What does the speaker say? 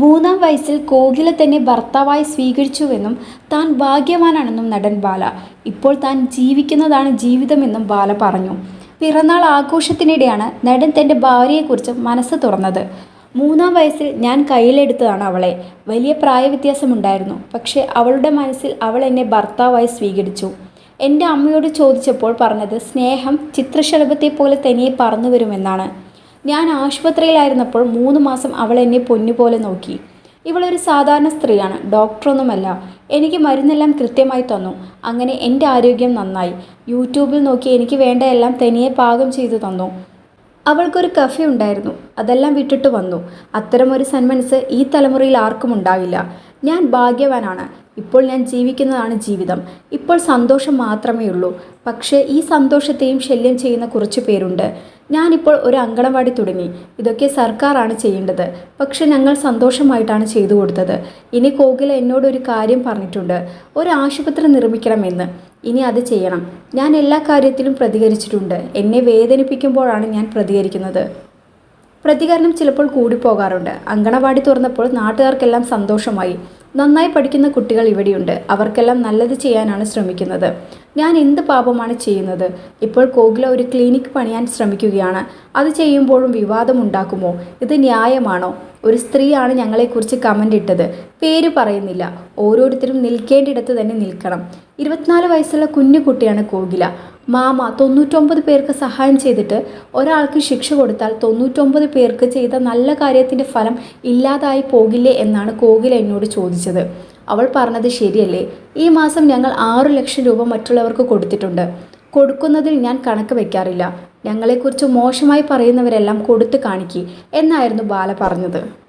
മൂന്നാം വയസ്സിൽ കോകില തന്നെ ഭർത്താവായി സ്വീകരിച്ചുവെന്നും താൻ ഭാഗ്യവാനാണെന്നും നടൻ ബാല. ഇപ്പോൾ താൻ ജീവിക്കുന്നതാണ് ജീവിതമെന്നും ബാല പറഞ്ഞു. പിറന്നാൾ ആഘോഷത്തിനിടെയാണ് നടൻ തന്റെ ഭാര്യയെക്കുറിച്ച് മനസ്സ് തുറന്നത്. മൂന്നാം വയസ്സിൽ ഞാൻ കയ്യിലെടുത്തതാണ് അവളെ. വലിയ പ്രായവ്യത്യാസമുണ്ടായിരുന്നു. പക്ഷേ അവളുടെ മനസ്സിൽ അവൾ എന്നെ ഭർത്താവായി സ്വീകരിച്ചു. എന്റെ അമ്മയോട് ചോദിച്ചപ്പോൾ പറഞ്ഞത് സ്നേഹം ചിത്രശലഭത്തെ പോലെ തനിയെ പറന്നു വരുമെന്നാണ് ഞാൻ ആശുപത്രിയിലായിരുന്നപ്പോൾ മൂന്ന് മാസം അവൾ എന്നെ പൊന്നുപോലെ നോക്കി. ഇവളൊരു സാധാരണ സ്ത്രീയാണ് ഡോക്ടറൊന്നുമല്ല. എനിക്ക് മരുന്നെല്ലാം കൃത്യമായി തന്നു. അങ്ങനെ എന്റെ ആരോഗ്യം നന്നായി. യൂട്യൂബിൽ നോക്കി എനിക്ക് വേണ്ട എല്ലാം തനിയെ പാകം ചെയ്തു തന്നു. അവൾക്കൊരു കഫേ ഉണ്ടായിരുന്നു. അതെല്ലാം വിട്ടിട്ട് വന്നു. അത്തരമൊരു സന്മനസ് ഈ തലമുറയിൽ ആർക്കും ഉണ്ടാകില്ല ഞാൻ ഭാഗ്യവാനാണ്. ഇപ്പോൾ ഞാൻ ജീവിക്കുന്നതാണ് ജീവിതം. ഇപ്പോൾ സന്തോഷം മാത്രമേ ഉള്ളൂ പക്ഷേ ഈ സന്തോഷത്തെയും ശല്യം ചെയ്യുന്ന കുറച്ച് പേരുണ്ട്. ഞാനിപ്പോൾ ഒരു അങ്കണവാടി തുടങ്ങി. ഇതൊക്കെ സർക്കാരാണ് ചെയ്യേണ്ടത്. പക്ഷെ ഞങ്ങൾ സന്തോഷമായിട്ടാണ് ചെയ്തു കൊടുത്തത്. ഇനി കോകില എന്നോട് ഒരു കാര്യം പറഞ്ഞിട്ടുണ്ട്. ഒരു ആശുപത്രി നിർമ്മിക്കണമെന്ന്. ഇനി അത് ചെയ്യണം. ഞാൻ എല്ലാ കാര്യത്തിലും പ്രതികരിച്ചിട്ടുണ്ട്. എന്നെ വേദനിപ്പിക്കുമ്പോഴാണ് ഞാൻ പ്രതികരിക്കുന്നത്. പ്രതികരണം ചിലപ്പോൾ കൂടിപ്പോകാറുണ്ട്. അങ്കണവാടി തുറന്നപ്പോൾ നാട്ടുകാർക്കെല്ലാം സന്തോഷമായി. നന്നായി പഠിക്കുന്ന കുട്ടികൾ ഇവിടെയുണ്ട്. അവർക്കെല്ലാം നല്ലത് ചെയ്യാനാണ് ശ്രമിക്കുന്നത്. ഞാൻ എന്ത് പാപമാണ് ചെയ്യുന്നത്? ഇപ്പോൾ കോകില ഒരു ക്ലിനിക് പണിയാൻ ശ്രമിക്കുകയാണ്. അത് ചെയ്യുമ്പോഴും വിവാദമുണ്ടാക്കുമോ ഇത് ന്യായമാണോ? ഒരു സ്ത്രീയാണ് ഞങ്ങളെക്കുറിച്ച് കമന്റ് ഇട്ടത്. പേര് പറയുന്നില്ല. ഓരോരുത്തരും നിൽക്കേണ്ടിടത്ത് തന്നെ നിൽക്കണം. ഇരുപത്തിനാല് വയസ്സുള്ള കുഞ്ഞു കുട്ടിയാണ് കോകില. മാമ തൊണ്ണൂറ്റൊമ്പത് പേർക്ക് സഹായം ചെയ്തിട്ട് ഒരാൾക്ക് ശിക്ഷ കൊടുത്താൽ തൊണ്ണൂറ്റൊമ്പത് പേർക്ക് ചെയ്ത നല്ല കാര്യത്തിന്റെ ഫലം ഇല്ലാതായി പോകില്ലേ എന്നാണ് കോകില എന്നോട് ചോദിച്ചത്. അവൾ പറഞ്ഞത് ശരിയല്ലേ? ഈ മാസം ഞങ്ങൾ ആറു ലക്ഷം രൂപ മറ്റുള്ളവർക്ക് കൊടുത്തിട്ടുണ്ട്. കൊടുക്കുന്നതിൽ ഞാൻ കണക്ക് വയ്ക്കാറില്ല ഞങ്ങളെക്കുറിച്ച് മോശമായി പറയുന്നവരെല്ലാം കൊടുത്തു കാണിക്കി എന്നായിരുന്നു ബാല പറഞ്ഞത്.